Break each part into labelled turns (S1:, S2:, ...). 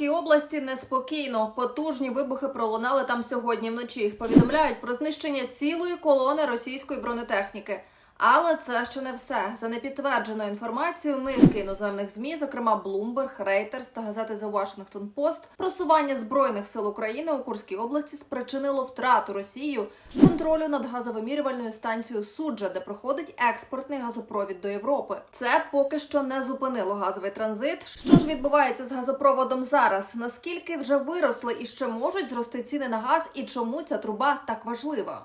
S1: Курській області неспокійно. Потужні вибухи пролунали там сьогодні вночі. Повідомляють про знищення цілої колони російської бронетехніки. Але це ще не все. За непідтвердженою інформацією низки іноземних змі, зокрема Bloomberg, Reuters та газети The Washington Post, просування збройних сил України у Курській області спричинило втрату Росією контролю над газовимірювальною станцією Суджа, де проходить експортний газопровід до Європи. Це поки що не зупинило газовий транзит. Що ж відбувається з газопроводом зараз? Наскільки вже виросли і ще можуть зрости ціни на газ, і чому ця труба так важлива?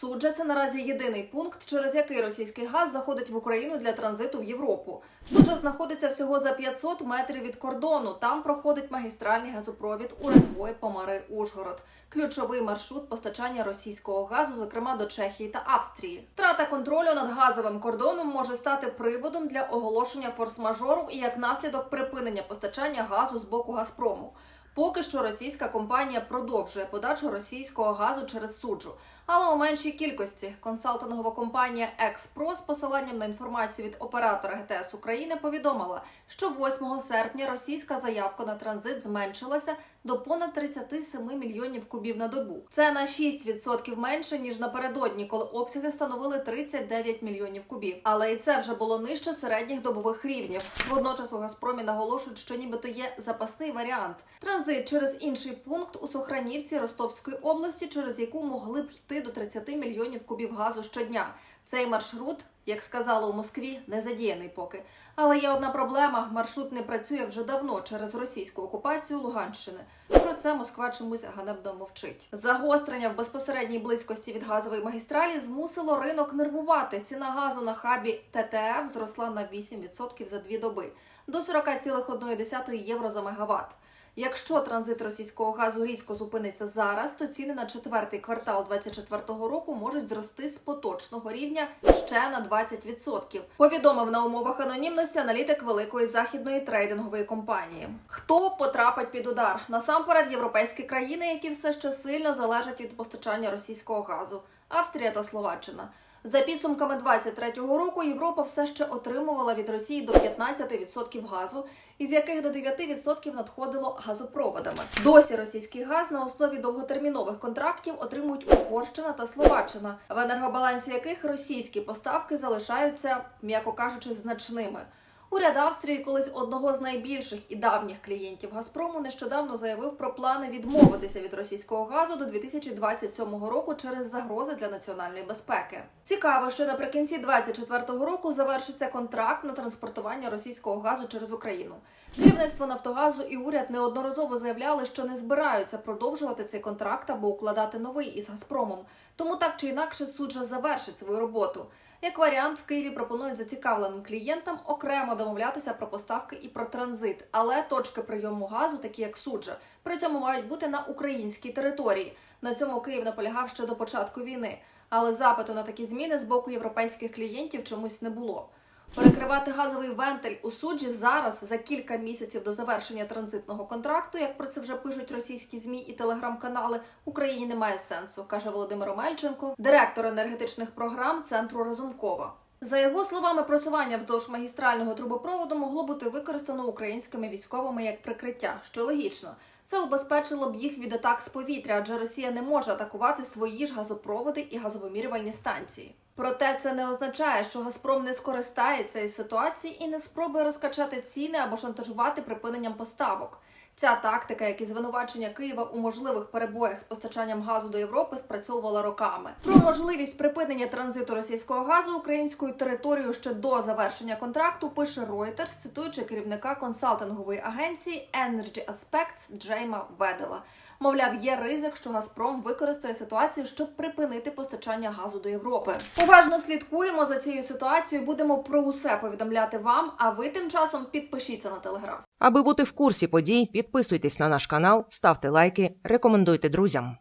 S1: Суджа це наразі єдиний пункт, через який російський газ заходить в Україну для транзиту в Європу. Суджа знаходиться всього за 500 метрів від кордону. Там проходить магістральний газопровід Уренгой, Помари, Ужгород. Ключовий маршрут постачання російського газу, зокрема до Чехії та Австрії. Втрата контролю над газовим кордоном може стати приводом для оголошення форс-мажору і як наслідок припинення постачання газу з боку Газпрому. Поки що російська компанія продовжує подачу російського газу через суджу, але у меншій кількості. Консалтингова компанія Експро з посиланням на інформацію від оператора ГТС України повідомила, що 8 серпня російська заявка на транзит зменшилася до понад 37 мільйонів кубів на добу. Це на 6% менше ніж напередодні, коли обсяги становили 39 мільйонів кубів. Але і це вже було нижче середніх добових рівнів. Водночас у Газпромі наголошують, що нібито є запасний варіант транзит через інший пункт у Сохранівці Ростовської області, через яку могли б йти до 30 мільйонів кубів газу щодня. Цей маршрут, як сказали у Москві, не задіяний поки. Але є одна проблема: маршрут не працює вже давно через російську окупацію Луганщини. Про це Москва чомусь ганебно мовчить. Загострення в безпосередній близькості від газової магістралі змусило ринок нервувати. Ціна газу на хабі ТТФ зросла на 8% за дві доби до 40,1 євро за мегаватт. Якщо транзит російського газу різко зупиниться зараз, то ціни на четвертий квартал 2024 року можуть зрости з поточного рівня ще на 20%. Повідомив на умовах анонімності аналітик великої західної трейдингової компанії. Хто потрапить під удар? Насамперед, європейські країни, які все ще сильно залежать від постачання російського газу, Австрія та Словаччина. За підсумками 2023 року Європа все ще отримувала від Росії до 15% газу, із яких до 9% надходило газопроводами. Досі російський газ на основі довготермінових контрактів отримують Угорщина та Словаччина, в енергобалансі яких російські поставки залишаються, м'яко кажучи, значними. Уряд Австрії, колись одного з найбільших і давніх клієнтів Газпрому, нещодавно заявив про плани відмовитися від російського газу до 2027 року через загрози для національної безпеки. Цікаво, що наприкінці 2024 року завершиться контракт на транспортування російського газу через Україну. Керівництво Нафтогазу і уряд неодноразово заявляли, що не збираються продовжувати цей контракт або укладати новий із Газпромом. Тому так чи інакше суджа завершить свою роботу. Як варіант, в Києві пропонують зацікавленим клієнтам окремо домовлятися про поставки і про транзит, але точки прийому газу, такі як суджа, при цьому мають бути на українській території. На цьому Київ наполягав ще до початку війни, але запиту на такі зміни з боку європейських клієнтів чомусь не було. Перекривати газовий вентиль у суджі зараз за кілька місяців до завершення транзитного контракту, як про це вже пишуть російські змі і телеграм-канали, Україні немає сенсу, каже Володимир Омельченко, директор енергетичних програм центру Разумкова. За його словами, просування вздовж магістрального трубопроводу могло бути використано українськими військовими як прикриття, що логічно. Це убезпечило б їх від атак з повітря, адже Росія не може атакувати свої ж газопроводи і газовимірювальні станції. Проте це не означає, що Газпром не скористається із ситуації і не спробує розкачати ціни або шантажувати припиненням поставок. Ця тактика, як і звинувачення Києва у можливих перебоях з постачанням газу до Європи, спрацьовувала роками. Про можливість припинення транзиту російського газу українською територією ще до завершення контракту пише Reuters, цитуючи керівника консалтингової агенції Energy Aspects Джейма Ведела. Мовляв, є ризик, що Газпром використає ситуацію, щоб припинити постачання газу до Європи. Уважно слідкуємо за цією ситуацією. Будемо про усе повідомляти вам. А ви тим часом підпишіться на телеграф.
S2: Аби бути в курсі подій, підписуйтесь на наш канал, ставте лайки, рекомендуйте друзям.